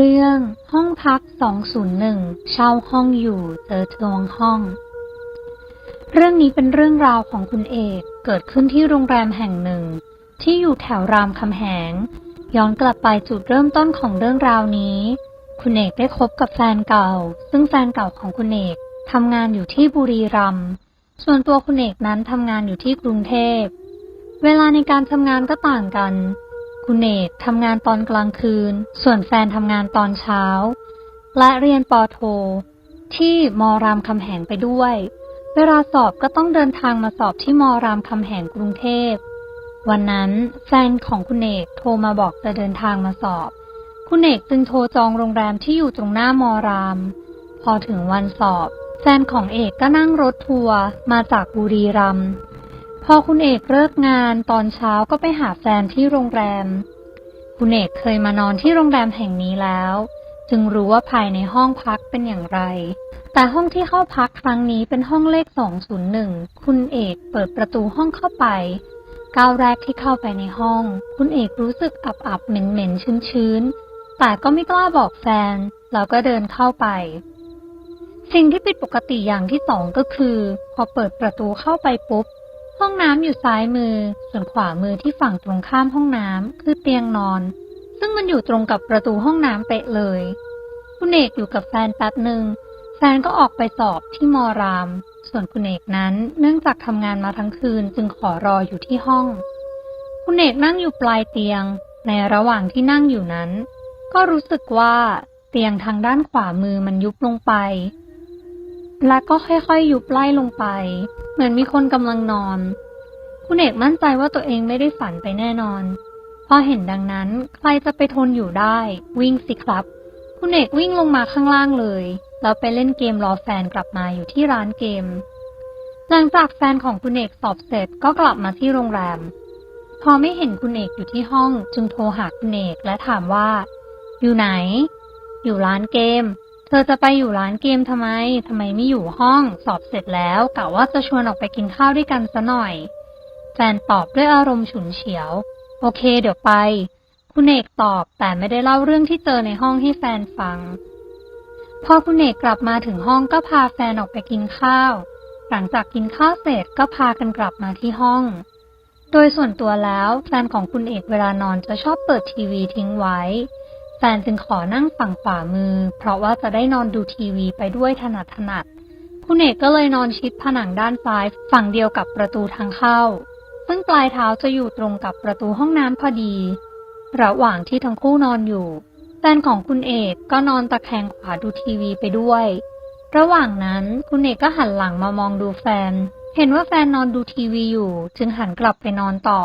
รื่อง ห้องพัก 201 เช่าห้องอยู่เจอทวงห้อง เรื่องนี้เป็นเรื่องราวของคุณเอกเกิดขึ้นที่โรงแรมแห่งหนึ่ง ที่อยู่แถวรามคำแหง ย้อนกลับไปจุดเริ่มต้นของเรื่องราวนี้ คุณเอกได้คบกับแฟนเก่า ซึ่งแฟนเก่าของคุณเอกทำงานอยู่ที่บุรีรัมย์ส่วนตัวคุณเอกนั้นทำงานอยู่ที่กรุงเทพ เวลาในการทำงานก็ต่างกัน คุณเอกทำงานตอนกลางคืน ส่วนแฟนทำงานตอนเช้า และเรียนปอโท ที่มรามคำแหงไปด้วย เวลาสอบก็ต้องเดินทางมาสอบที่มรามคำแหงกรุงเทพ วันนั้นแฟนของคุณเอกโทรมาบอกจะเดินทางมาสอบ คุณเอกจึงโทรจองโรงแรมที่อยู่ตรงหน้ามอราม พอถึงวันสอบ แฟนของเอกก็นั่งรถทัวร์มาจากบุรีรัมย์ พอคุณเอกเลิกงานตอนเช้าก็ไปหาแฟนที่โรงแรม คุณเอกเคยมานอนที่โรงแรมแห่งนี้แล้ว จึงรู้ว่าภายในห้องพักเป็นอย่างไร แต่ห้องที่เข้าพักครั้งนี้เป็นห้องเลข 201 คุณเอกเปิดประตูห้องเข้าไป ก้าวแรกที่เข้าไปในห้อง คุณเอกรู้สึกอับอับๆเหม็นเหม็นชื้นชื้นๆแต่ก็ไม่กล้าบอกแฟนแล้วก็เดินเข้าไป สิ่งที่ผิดปกติอย่างที่สองก็คือ พอเปิดประตูเข้าไปปุ๊บ ห้องน้ำอยู่ซ้ายมือ ส่วนขวามือที่ฝั่งตรงข้ามห้องน้ำคือเตียงนอน ซึ่งมันอยู่ตรงกับประตูห้องน้ำเป๊ะเลย คุณเอกอยู่กับแฟนแป๊บหนึ่งแฟนก็ออกไปสอบที่มอราม ส่วนคุณเอกนั้นเนื่องจากทำงานมาทั้งคืนจึงขอรออยู่ที่ห้อง คุณเอกนั่งอยู่ปลายเตียง ในระหว่างที่นั่งอยู่นั้น ก็รู้สึกว่าเตียงทางด้านขวามือมันยุบลงไป และก็ค่อยๆ ยุบไล่ลงไป มือนมีคนกำลังนอน คุณเอกมั่นใจว่าตัวเองไม่ได้ฝันไปแน่นอน พอเห็นดังนั้น ใครจะไปทนอยู่ได้ วิ่งสิครับ คุณเอกวิ่งลงมาข้างล่างเลย แล้วไปเล่นเกมรอแฟนกลับมาอยู่ที่ร้านเกม หลังจากแฟนของคุณเอกสอบเสร็จก็กลับมาที่โรงแรม พอไม่เห็นคุณเอกอยู่ที่ห้อง จึงโทรหาคุณเอกและถามว่า อยู่ไหน อยู่ร้านเกม เธอจะไปอยู่ร้านเกมทำไม ทำไมไม่อยู่ห้อง สอบเสร็จแล้วกะว่าจะชวนออกไปกินข้าวด้วยกันซะหน่อย แฟนตอบด้วยอารมณ์ฉุนเฉียว โอเค เดี๋ยวไป คุณเอกตอบแต่ไม่ได้เล่าเรื่องที่เจอในห้องให้แฟนฟัง พอคุณเอกกลับมาถึงห้องก็พาแฟนออกไปกินข้าว หลังจากกินข้าวเสร็จก็พากันกลับมาที่ห้อง โดยส่วนตัวแล้วแฟนของคุณเอกเวลานอนจะชอบเปิดทีวีทิ้งไว้ แฟนจึงขอนั่งฝั่งขวามือ เพราะว่าจะได้นอนดูทีวีไปด้วยถนัดถนัดคุณเอกก็เลยนอนชิดผนังด้านซ้ายฝั่งเดียวกับประตูทางเข้า ซึ่งปลายเท้าจะอยู่ตรงกับประตูห้องน้ำพอดี ระหว่างที่ทั้งคู่นอนอยู่ แฟนของคุณเอกก็นอนตะแคงขวาดูทีวีไปด้วย ระหว่างนั้นคุณเอกก็หันหลังมามองดูแฟน เห็นว่าแฟนนอนดูทีวีอยู่ จึงหันกลับไปนอนต่อ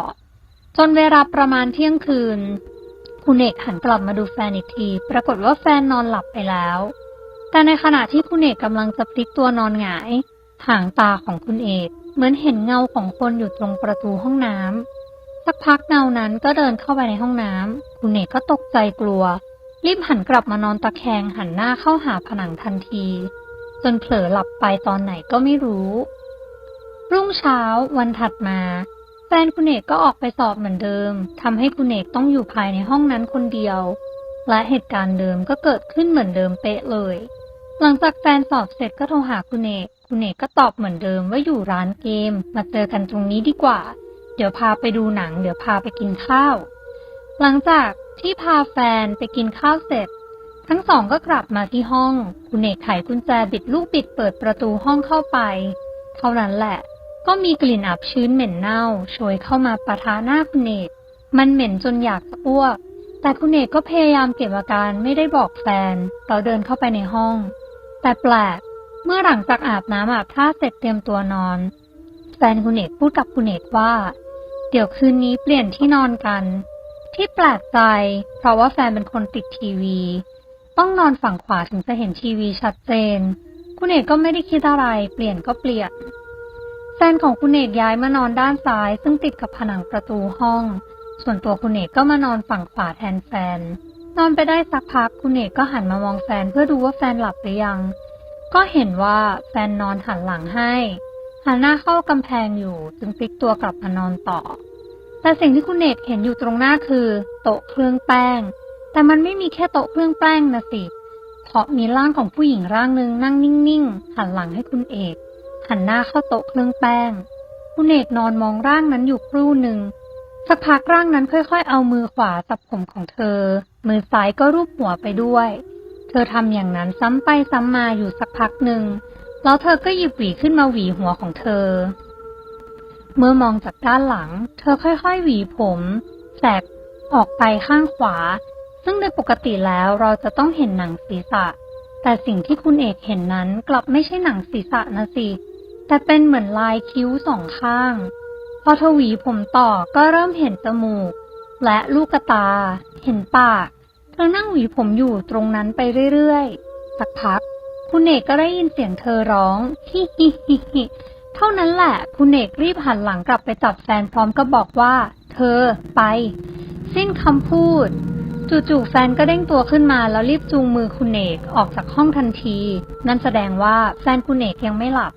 จนเวลาประมาณเที่ยงคืน คุณเอกหันกลับมาดูแฟนอีกที ปรากฏว่าแฟนนอนหลับไปแล้ว แต่ในขณะที่คุณเอกกำลังจะพลิกตัวนอนหงาย หางตาของคุณเอกเหมือนเห็นเงาของคนอยู่ตรงประตูห้องน้ำสักพักเงานั้นก็เดินเข้าไปในห้องน้ำคุณเอกก็ตกใจกลัว รีบหันกลับมานอนตะแคงหันหน้าเข้าหาผนังทันที จนเผลอหลับไปตอนไหนก็ไม่รู้ รุ่งเช้าวันถัดมา แฟนคุณเอกก็ออกไปสอบเหมือนเดิมทำให้คุณเอกต้องอยู่ภายในห้องนั้นคนเดียว และเหตุการณ์เดิมก็เกิดขึ้นเหมือนเดิมเป๊ะเลย หลังจากแฟนสอบเสร็จก็โทรหาคุณเอกคุณเอกก็ตอบเหมือนเดิมว่าอยู่ร้านเกม มาเจอกันตรงนี้ดีกว่า เดี๋ยวพาไปดูหนัง เดี๋ยวพาไปกินข้าว หลังจากที่พาแฟนไปกินข้าวเสร็จ ทั้งสองก็กลับมาที่ห้อง คุณเอกไขกุญแจบิดลูกบิดเปิดประตูห้องเข้าไป เท่านั้นแหละ ก็มีกลิ่นอับชื้นเหม็นเน่าโชยเข้ามาปะทะหน้าคุณเอกมันเหม็นจนอยากจะอ้วก แต่คุณเอกก็พยายามเก็บอาการไม่ได้บอกแฟนเราเดินเข้าไปในห้อง แต่แปลก เมื่อหลังจากอาบน้ำอาบท่าเสร็จเตรียมตัวนอน แฟนคุณเอกพูดกับคุณเอกว่า เดี๋ยวคืนนี้เปลี่ยนที่นอนกัน ที่แปลกใจ เพราะว่าแฟนเป็นคนติดทีวี ต้องนอนฝั่งขวาถึงจะเห็นทีวีชัดเจน คุณเอกก็ไม่ได้คิดอะไร เปลี่ยนก็เปลี่ยน แฟนของคุณเอกย้ายมานอนด้านซ้าย ซึ่งติดกับผนังประตูห้อง ส่วนตัวคุณเอกก็มานอนฝั่งขวาแทนแฟน นอนไปได้สักพักคุณเอกก็หันมามองแฟนเพื่อดูว่าแฟนหลับหรือยัง ก็เห็นว่าแฟนนอนหันหลังให้ หันหน้าเข้ากำแพงอยู่จึงพลิกตัวกลับมานอนต่อ แต่สิ่งที่คุณเอกเห็นอยู่ตรงหน้าคือ โต๊ะเครื่องแป้ง แต่มันไม่มีแค่โต๊ะเครื่องแป้งนะสิ เพราะมีร่างของผู้หญิงร่างหนึ่งนั่งนิ่งๆหันหลังให้คุณเอก หันหน้าเข้าโต๊ะเครื่องแป้งคุณเอกนอนมองร่างนั้นอยู่ครู่หนึ่งสักพักร่างนั้นค่อยๆ เอามือขวาจับผมของเธอ มือซ้ายก็รูปหัวไปด้วย เธอทำอย่างนั้นซ้ำไปซ้ำมาอยู่สักพักหนึ่ง แล้วเธอก็หยิบหวีขึ้นมาหวีหัวของเธอ เมื่อมองจากด้านหลัง เธอค่อยๆ หวีผมแสกออกไปข้างขวา ซึ่งโดยปกติแล้วเราจะต้องเห็นหนังศีรษะ แต่สิ่งที่คุณเอกเห็นนั้นกลับไม่ใช่หนังศีรษะนะสิ แต่เป็นเหมือนลายคิ้วสองข้าง พอเธอหวีผมต่อก็เริ่มเห็นจมูก และลูกตา เห็นปาก เธอนั่งหวีผมอยู่ตรงนั้นไปเรื่อยๆ สักพัก คุณเอกก็ได้ยินเสียงเธอร้องฮิฮิฮิฮิเท่านั้นแหละ คุณเอกรีบหันหลังกลับไปจับแฟนพร้อมกับบอกว่า เธอไป สิ้นคำพูด จู่ๆแฟนก็เด้งตัวขึ้นมาแล้วรีบจูงมือคุณเอกออกจากห้องทันที นั่นแสดงว่าแฟนคุณเอกยังไม่หลับ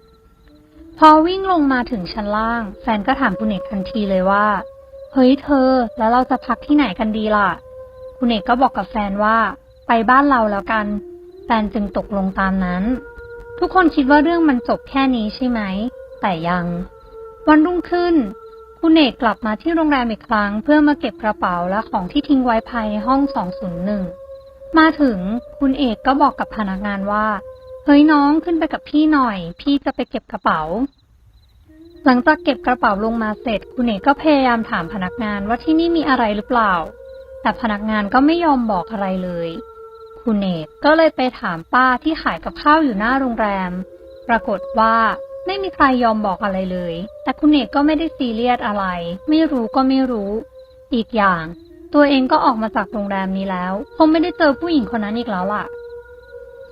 พอวิ่งลงมาถึงชั้นล่าง แฟนก็ถามคุณเอกทันทีเลยว่า เฮ้ยเธอ แล้วเราจะพักที่ไหนกันดีล่ะ คุณเอกก็บอกกับแฟนว่า ไปบ้านเราแล้วกัน แฟนจึงตกลงตามนั้น ทุกคนคิดว่าเรื่องมันจบแค่นี้ใช่ไหม แต่ยัง วันรุ่งขึ้น คุณเอกกลับมาที่โรงแรมอีกครั้ง เพื่อมาเก็บกระเป๋าและของที่ทิ้งไว้ภายในห้อง 201 มาถึงคุณเอกก็บอกกับพนักงานว่า เฮ้ยน้องขึ้นไปกับพี่หน่อย พี่จะไปเก็บกระเป๋า หลังจากเก็บกระเป๋าลงมาเสร็จ คุณเอกก็พยายามถามพนักงานว่าที่นี่มีอะไรหรือเปล่า แต่พนักงานก็ไม่ยอมบอกอะไรเลย คุณเอกก็เลยไปถามป้าที่ขายกับข้าวอยู่หน้าโรงแรม ปรากฏว่าไม่มีใครยอมบอกอะไรเลย แต่คุณเอกก็ไม่ได้ซีเรียสอะไร ไม่รู้ก็ไม่รู้ อีกอย่าง ตัวเองก็ออกมาจากโรงแรมนี้แล้ว คงไม่ได้เจอผู้หญิงคนนั้นอีกแล้วล่ะ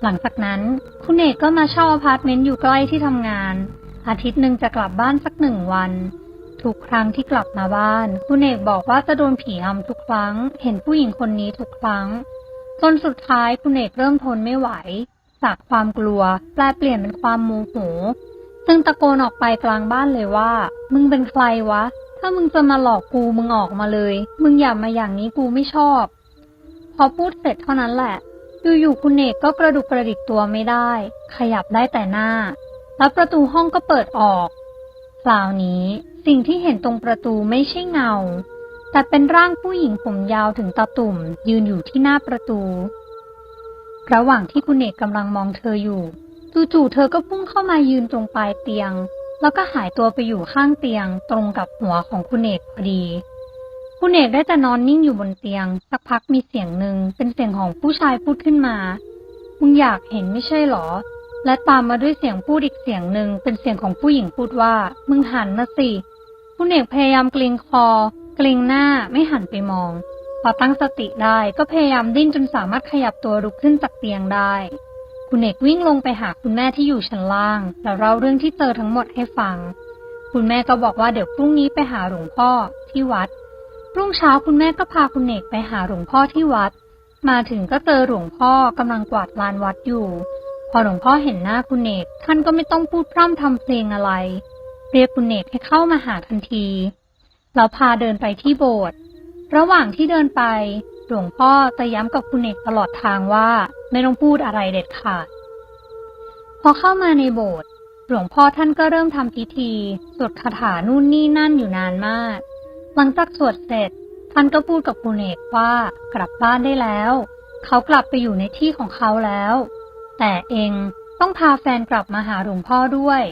หลังจากนั้นคุณเอกก็มาเช่าอพาร์ตเมนต์อยู่ใกล้ที่ทำงาน อาทิตย์หนึ่งจะกลับบ้านสักหนึ่งวัน ทุกครั้งที่กลับมาบ้าน คุณเอกบอกว่าจะโดนผีอำทุกครั้ง เห็นผู้หญิงคนนี้ทุกครั้ง จนสุดท้ายคุณเอกเริ่มทนไม่ไหว จากความกลัวแปลเปลี่ยนเป็นความโมโหซึ่งตะโกนออกไปกลางบ้านเลยว่า มึงเป็นใครวะ ถ้ามึงจะมาหลอกกูมึงออกมาเลย มึงอย่ามาอย่างนี้กูไม่ชอบ พอพูดเสร็จเท่านั้นแหละ อยู่ๆคุณเอกก็กระดุกกระดิกตัวไม่ได้ ขยับได้แต่หน้า แล้วประตูห้องก็เปิดออกคราวนี้สิ่งที่เห็นตรงประตูไม่ใช่เงา แต่เป็นร่างผู้หญิงผมยาวถึงตาตุ่ม ยืนอยู่ที่หน้าประตู ระหว่างที่คุณเอกกำลังมองเธออยู่จู่ๆเธอก็พุ่งเข้ามายืนตรงปลายเตียง แล้วก็หายตัวไปอยู่ข้างเตียงตรงกับหัวของคุณเอกพอดี คุณเอกได้แต่นอนนิ่งอยู่บนเตียง สักพักมีเสียงหนึ่งเป็นเสียงของผู้ชายพูดขึ้นมา มึงอยากเห็นไม่ใช่หรอ และตามมาด้วยเสียงพูดอีกเสียงหนึ่งเป็นเสียงของผู้หญิงพูดว่า มึงหันมาสิ คุณเอกพยายามเกรงคอ เกรงหน้าไม่หันไปมอง พอตั้งสติได้ก็พยายามดิ้นจนสามารถขยับตัวลุกขึ้นจากเตียงได้ คุณเอกวิ่งลงไปหาคุณแม่ที่อยู่ชั้นล่าง แล้วเล่าเรื่องที่เจอทั้งหมดให้ฟัง คุณแม่ก็บอกว่าเดี๋ยวพรุ่งนี้ไปหาหลวงพ่อที่วัด รุ่งเช้าคุณแม่ก็พาคุณเอกไปหาหลวงพ่อที่วัด มาถึงก็เจอหลวงพ่อกำลังกวาดลานวัดอยู่ พอหลวงพ่อเห็นหน้าคุณเอกท่านก็ไม่ต้องพูดพร่ำทำเพลงอะไร เรียกคุณเอกให้เข้ามาหาทันทีแล้วพาเดินไปที่โบสถ์ระหว่างที่เดินไป หลวงพ่อจะย้ำกับคุณเอกตลอดทางว่าไม่ต้องพูดอะไรเด็ดขาด พอเข้ามาในโบสถ์หลวงพ่อท่านก็เริ่มทำพิธีสวดคาถานู่นนี่นั่นอยู่นานมาก หลังจากสวดเสร็จ ท่านก็พูดกับคุณเอกว่ากลับบ้านได้แล้ว เขากลับไปอยู่ในที่ของเขาแล้ว แต่เองต้องพาแฟนกลับมาหาหลวงพ่อด้วย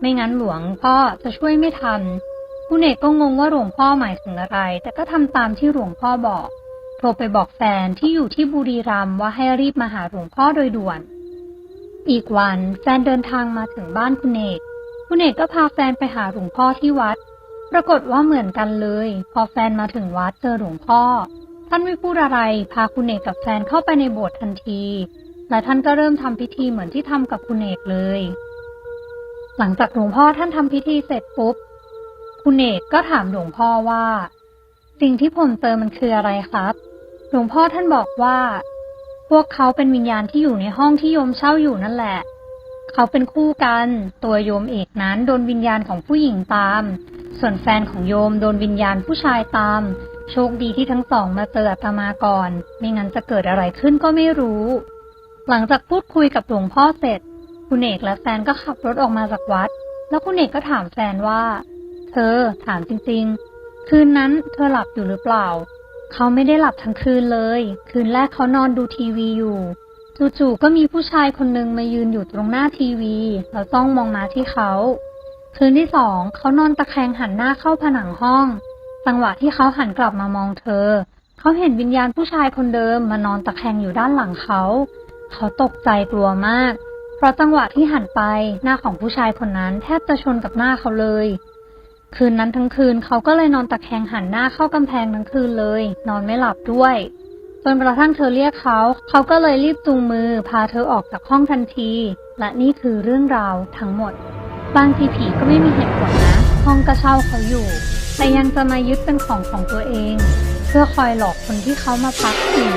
ไม่งั้นหลวงพ่อจะช่วยไม่ทันคุณเอกก็งงว่าหลวงพ่อหมายถึงอะไร แต่ก็ทำตามที่หลวงพ่อบอก โทรไปบอกแฟนที่อยู่ที่บุรีรัมย์ว่าให้รีบมาหาหลวงพ่อโดยด่วน อีกวันแฟนเดินทางมาถึงบ้านคุณเอก คุณเอกก็พาแฟนไปหาหลวงพ่อที่วัด ปรากฏว่าเหมือนกันเลย พอแฟนมาถึงวัดเจอหลวงพ่อ ท่านไม่พูดอะไรพาคุณเอกกับแฟนเข้าไปในโบสถ์ทันที และท่านก็เริ่มทำพิธีเหมือนที่ทำกับคุณเอกเลย หลังจากหลวงพ่อท่านทำพิธีเสร็จปุ๊บ คุณเอกก็ถามหลวงพ่อว่า สิ่งที่ผมเจอมันคืออะไรครับ หลวงพ่อท่านบอกว่า พวกเขาเป็นวิญญาณที่อยู่ในห้องที่โยมเช่าอยู่นั่นแหละ เขาเป็นคู่กัน ตัวโยมเอกนั้นโดนวิญญาณของผู้หญิงตาม ส่วนแฟนของโยมโดนวิญญาณผู้ชายตาม โชคดีที่ทั้งสองมาเจออาตมาก่อน ไม่งั้นจะเกิดอะไรขึ้นก็ไม่รู้ หลังจากพูดคุยกับหลวงพ่อเสร็จ คุณเอกและแฟนก็ขับรถออกมาจากวัด แล้วคุณเอกก็ถามแฟนว่า เธอถามจริง ๆ คืนนั้นเธอหลับอยู่หรือเปล่า เขาไม่ได้หลับทั้งคืนเลย คืนแรกเขานอนดูทีวีอยู่จู่ๆก็มีผู้ชายคนหนึ่งมายืนอยู่ตรงหน้าทีวี แล้วจ้องมองมาที่เขา คืนที่สองเขานอนตะแคงหันหน้าเข้าผนังห้อง จังหวะที่เขาหันกลับมามองเธอ เขาเห็นวิญญาณผู้ชายคนเดิมมานอนตะแคงอยู่ด้านหลังเขา เขาตกใจกลัวมาก เพราะจังหวะที่หันไปหน้าของผู้ชายคนนั้นแทบจะชนกับหน้าเขาเลย คืนนั้นทั้งคืนเขาก็เลยนอนตะแคงหันหน้าเข้ากำแพงทั้งคืนเลย นอนไม่หลับด้วยจนกระทั่งเธอเรียกเขา เขาก็เลยรีบจูงมือพาเธอออกจากห้องทันที และนี่คือเรื่องราวทั้งหมด บางทีผีก็ไม่มีเหตุผลนะ ห้องก็เช่าเขาอยู่ แต่ยังจะมายึดเป็นของของตัวเอง เพื่อคอยหลอกคนที่เขามาพักอีก